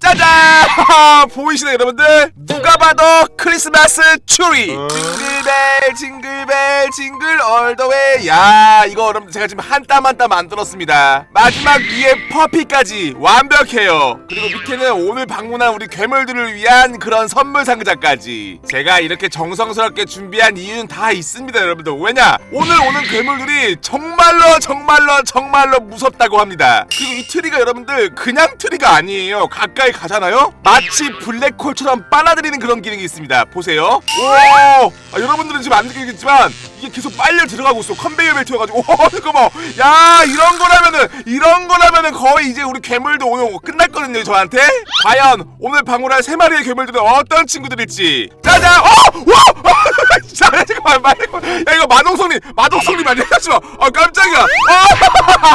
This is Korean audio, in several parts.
짜잔! 보이시나요 여러분들? 누가 봐도 크리스마스 추리! 징글벨 징글벨 징글 얼더웨이 야 이거 여러분들 제가 지금 한 땀 한 땀 만들었습니다. 마지막 위에 퍼피까지 완벽해요. 그리고 밑에는 오늘 방문한 우리 괴물들을 위한 그런 선물 상자까지. 제가 이렇게 정성스럽게 준비한 이유는 다 있습니다 여러분들. 왜냐? 오늘 오는 괴물들이 정말로 정말로 정말로 무섭다고 합니다. 그리고 이 트리가 여러분들 그냥 트리가 아니에요. 가까이 가잖아요? 마치 블랙홀처럼 빨아들이는 그런 기능이 있습니다. 보세요. 오! 아, 여러분들은 지금 안 느끼겠지만 이게 계속 빨려 들어가고 있어. 컨베이어 벨트여가지고. 오 잠깐만. 야 이런 거라면은 이런 거라면은 거의 이제 우리 괴물도 오늘 끝났거든요 저한테. 과연 오늘 방문할 세 마리의 괴물들은 어떤 친구들일지. 짜잔! 어! 와! 자 잠깐만. 말고 야 이거 마 동석님 마동석님 아니야 잠시만 아 깜짝이야.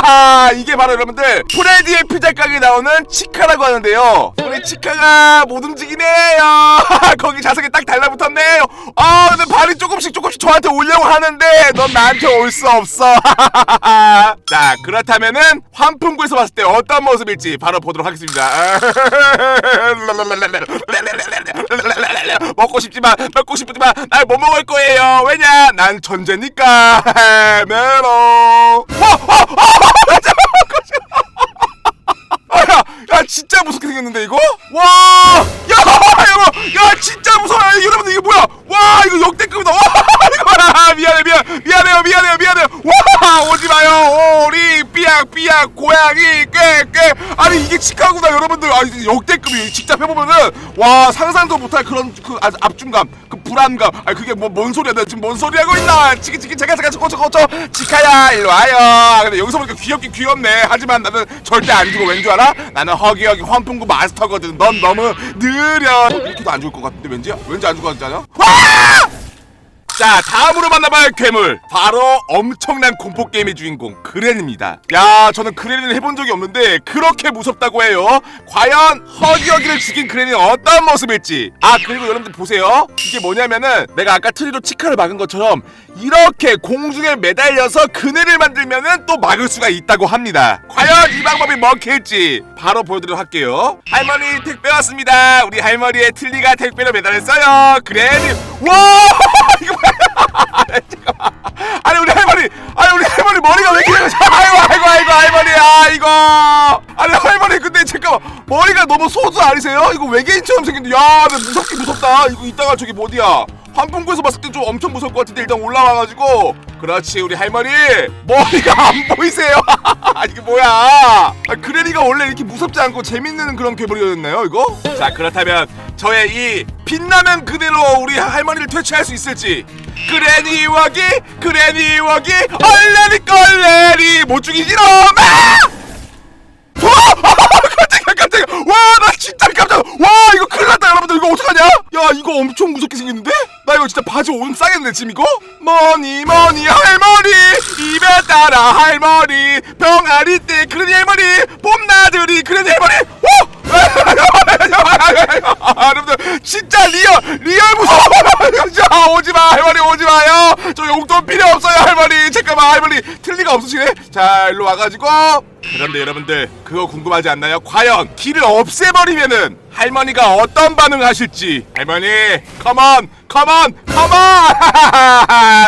아 이게 바로 여러분들 프레디의 피자 가게에 나오는 치카라고 하는데요. 우리 치카가 못 움직이네요. 거기 자석에 딱 달라붙었네요. 아 근데 발이 조금씩 조금씩 저한테 오려고 하는데 넌 나한테 올 수 없어. 자 그렇다면은 환풍구에서 봤을 때 어떤 모습일지 바로 보도록 하겠습니다. 먹고 싶지만 먹고 싶지만 날 못 먹을 거예요. 왜냐 난 천재니까 메로 아, 야, 야 진짜 무섭게 생겼는데 이거? 와, 야, 여러분, 야 진짜 무서워. 야, 여러분들 이게 뭐야? 와, 이거 역대급이다. 와, 이거. 미안해, 미안, 미안해요, 미안해요, 미안해요. 와, 오지 마요. 오리, 삐약, 삐약, 고양이, 꽤, 꽤. 아니 이게 치카구나, 여러분들. 아, 이게 역대급이. 직접 해보면은 와 상상도 못할 그런 그 아, 압중감, 그 불안감. 아, 그게 뭐 뭔 소리야? 나 지금 뭔 소리 하고 있나? 치키 치키 제가 제가 저거 저거 저 치카야, 일로 와요. 아, 근데 여기서 보니까 귀엽긴 귀엽네. 하지만 나는 절대 안 죽어. 왠 줄 알아? 나는 허기허기 환풍구 마스터거든. 넌 너무 느려. 어, 이렇게도 안 죽을 것 같은데 왠지? 왠지 안 죽을 것 같지 않아? 와! 자 다음으로 만나볼 괴물. 바로 엄청난 공포 게임의 주인공 그랜입니다. 야 저는 그랜을 해본 적이 없는데 그렇게 무섭다고 해요. 과연 허기허기를 죽인 그랜이 어떤 모습일지. 아 그리고 여러분들 보세요. 이게 뭐냐면은 내가 아까 트리로 치카를 막은 것처럼 이렇게 공중에 매달려서 그네를 만들면은 또 막을 수가 있다고 합니다. 과연 이 방법이 먹힐지 바로 보여드리도록 할게요. 할머니 택배 왔습니다. 우리 할머니의 틀니가 택배로 매달렸어요. 그랜이 와. 아니 우리 할머니. 아니 우리 할머니 머리가 왜 이렇게 아이고 아이고 아이고 할머니 아 이거. 아니 할머니 근데 잠깐만. 머리가 너무 소주 아니세요? 이거 외계인처럼 생겼는데. 야 무섭긴 무섭다. 이거 이따가 저기 뭐 어디야 환풍구에서 봤을 때 좀 엄청 무서울 것 같은데 일단 올라와가지고 그렇지 우리 할머니 머리가 안 보이세요 이게 뭐야 아, 그레리가 원래 이렇게 무섭지 않고 재밌는 그런 괴물이었나요 이거? 자 그렇다면 저의 이 빛나면 그대로 우리 할머니를 퇴치할 수 있을지 그레니 워기 그레니 워기 얼레리 껄레리 못 죽이지롱 아! 와! 깜짝이야. 와 나 진짜 깜짝. 와 이거 큰일 났다 여러분들. 이거 어떡하냐? 야 이거 엄청 무섭게 생겼는데? 나 이거 진짜 바지 오줌 싸겠네 지금 이거? 뭐니 뭐니 할머니. 입에 따라 할머니. 병아리 때 그러니 할머니. 봄나들이 그러니 할머니. 오! 여러분들 진짜 리얼 리얼 무서워. 자 오지마 할머니 오지마요. 저 용돈 필요 없어요 할머니. 잠깐만 할머니. 틀 리가 없으시네? 자 일로 와가지고. 그런데 여러분들 그거 궁금하지 않나요? 과연 길을 없애버리면은 할머니가 어떤 반응을 하실지. 할머니 컴온 컴온 컴온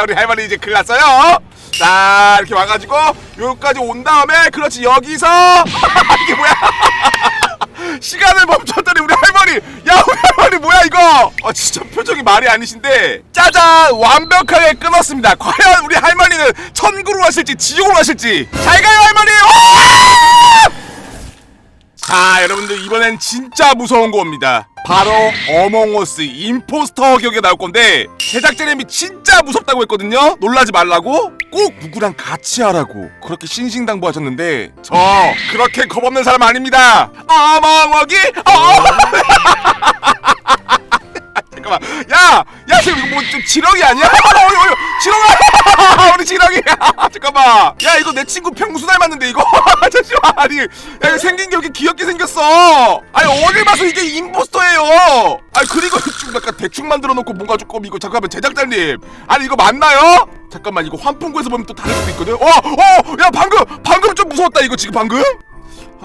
우리 할머니 이제 큰일 났어요. 자 이렇게 와가지고 여기까지 온 다음에 그렇지 여기서. 이게 뭐야 시간을 멈췄더니 우리 할머니 야 우리 할머니 뭐야 이거? 아 진짜 표정이 말이 아니신데. 짜잔 완벽하게 끊었습니다. 과연 우리 할머니는 천국으로 가실지 지옥으로 가실지. 잘 가요 할머니! 와! 자 여러분들 이번엔 진짜 무서운 거 옵니다 바로 어몽어스 임포스터 격에 나올 건데 제작자님이 진짜 무섭다고 했거든요. 놀라지 말라고 꼭 누구랑 같이 하라고 그렇게 신신당부하셨는데 저 그렇게 겁없는 사람 아닙니다. 어몽어기! 어 잠깐만. 야 야 지금 이거 뭐좀 지렁이 아니야? 어이 어이 지렁아! 우리 지렁이! 잠깐만. 야 이거 내 친구 평수 닮았는데 이거? 잠시만. 아니 야 이거 생긴 게 이렇게 귀엽게 생겼어. 아니 어딜 봐서 이게 임포스터예요? 아니 그리고 좀 약간 대충 만들어 놓고 뭔가 조금 이거 잠깐만 제작자님. 아니 이거 맞나요? 잠깐만 이거 환풍구에서 보면 또 다를 수도 있거든. 어 어 야 방금 방금 좀 무서웠다 이거 지금 방금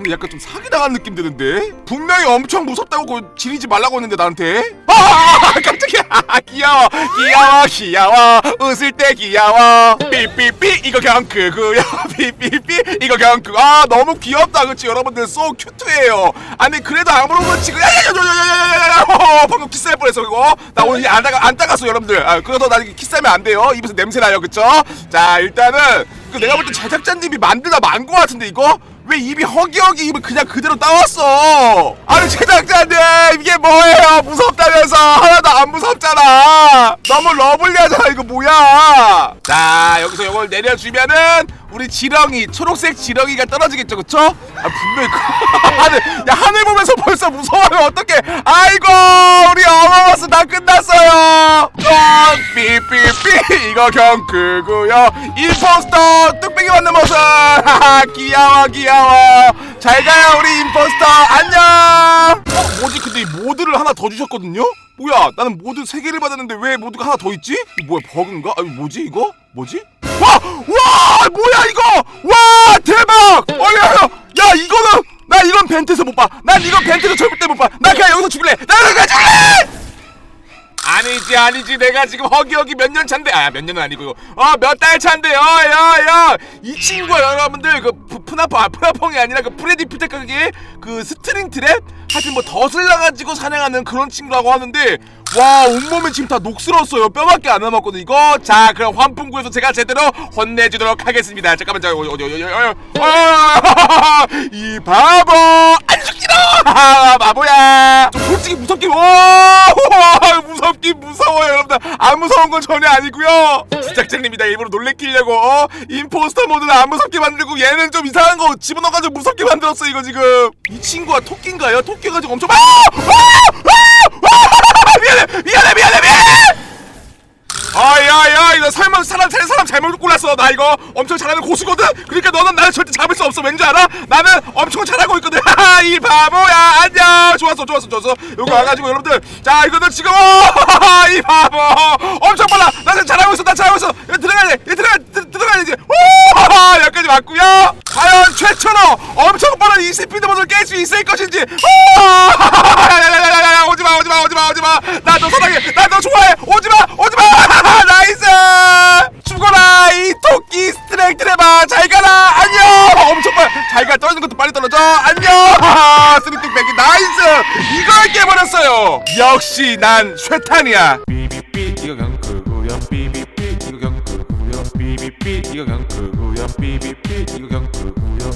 방금 약간 좀 사기당한 느낌 드는데? 분명히 엄청 무섭다고 그거 지리지 말라고 했는데 나한테? 아 깜짝이야. 귀여워. 귀여워 귀여워. 웃을 때 귀여워. 삐삐삐 이거 경크구요. 삐삐삐 이거 경크. 아 너무 귀엽다. 그치? 여러분들 소 큐트해요. 아니 그래도 아무런 그렇지 야야야야야야야야 방금 키스할 뻔했어 이거. 나 오늘 안 따가 안 따갔어 여러분들. 아 그래서 나 키스하면 안 돼요. 입에서 냄새 나요. 그쵸? 자 일단은 그 내가 볼 때 제작자님이 만들다 만 거 같은데 이거 왜 입이 허기허기 입을 그냥 그대로 따왔어? 아니 제작자님 이게 뭐예요? 무섭다면서. 하나도 안 무섭잖아. 너무 러블리하잖아. 이거 뭐야? 자 여기서 이걸 내려주면은 우리 지렁이 초록색 지렁이가 떨어지겠죠 그쵸? 아 분명히 그- 하늘 야 하늘 보면서 벌써 무서워요. 어떡해. 아이고 우리 어머머스 다 끝났어요. 어, 삐삐삐. 이거 경크고요. 임포스터 뚝배기 맞는 모습. 하하 귀여워 귀여워. 잘 가요 우리 임포스터. 안녕. 어 뭐지? 근데 이 모드를 하나 더 주셨거든요 뭐야 나는 모드 3개를 받았는데 왜 모드가 하나 더 있지? 뭐야 버그인가? 아니 뭐지 이거? 뭐지? 와! 와! 뭐야 이거! 와! 아니지 내가 지금 허기허기 몇 년 차인데 아 몇 년은 아니고 어몇 달 차인데요 야야 이 친구가 여러분들 그 푸- 푸나펑 아 푸나펑이 아니라 그 프레디 피테크기 그 스트링 트랩 하여튼 뭐 덫을 나가지고 사냥하는 그런 친구라고 하는데 와 온몸이 지금 다 녹슬었어요 뼈밖에 안 남았거든 이거 자 그럼 환풍구에서 제가 제대로 혼내주도록 하겠습니다 잠깐만 자 어디 어디 어디 어디 어디 이 바보 안 죽지 도 바보야 좀 솔직히 무섭게 와 무섭긴 무서워요 여러분들 안 무서운 건 전혀 아니고요 나 일부러 놀래키려고 어? 임포스터 모드를 안 무섭게 만들고 얘는 좀 이상한 거 집어넣어가지고 무섭게 만들었어 이거 지금 이 친구가 토끼인가요? 토끼가지고 엄청 아! 아! 아! 아! 미안해 미안해 미안해 미안해 아야야 이거 사람 사람 잘 사람 잘못 골랐어. 나 이거 엄청 잘하는 고수거든. 그러니까 너는 나를 절대 잡을 수 없어. 왠지 알아? 나는 엄청 잘하고 있거든. 하하, 이 바보야. 안녕. 좋았어 좋았어 좋았어. 여기 와가지고 여러분들. 자 이거는 지금 어, 이 바보. 엄청 빨라. 나 지금 잘하고 있어 나 잘하고 있어. 이거 들어가야 돼. 이거 들어가 들, 들어가야지 오! 여기까지 왔고요. 과연 최초로 엄청 빠른 이 스피드 모드를 깰 수 있을 것인지. 오 야야야야야 오지마 오지마 오지마 오지마 나 너 사랑해 나 너 좋아해 오지마 오지마 나이스 죽어라 이 토끼 스트레이트 레바 잘 가라 안녕 잘가 떨어지는 것도 빨리 떨어져. 안녕! 스리팅 백기 나이스! 이걸 깨버렸어요. 역시 난 쇠탄이야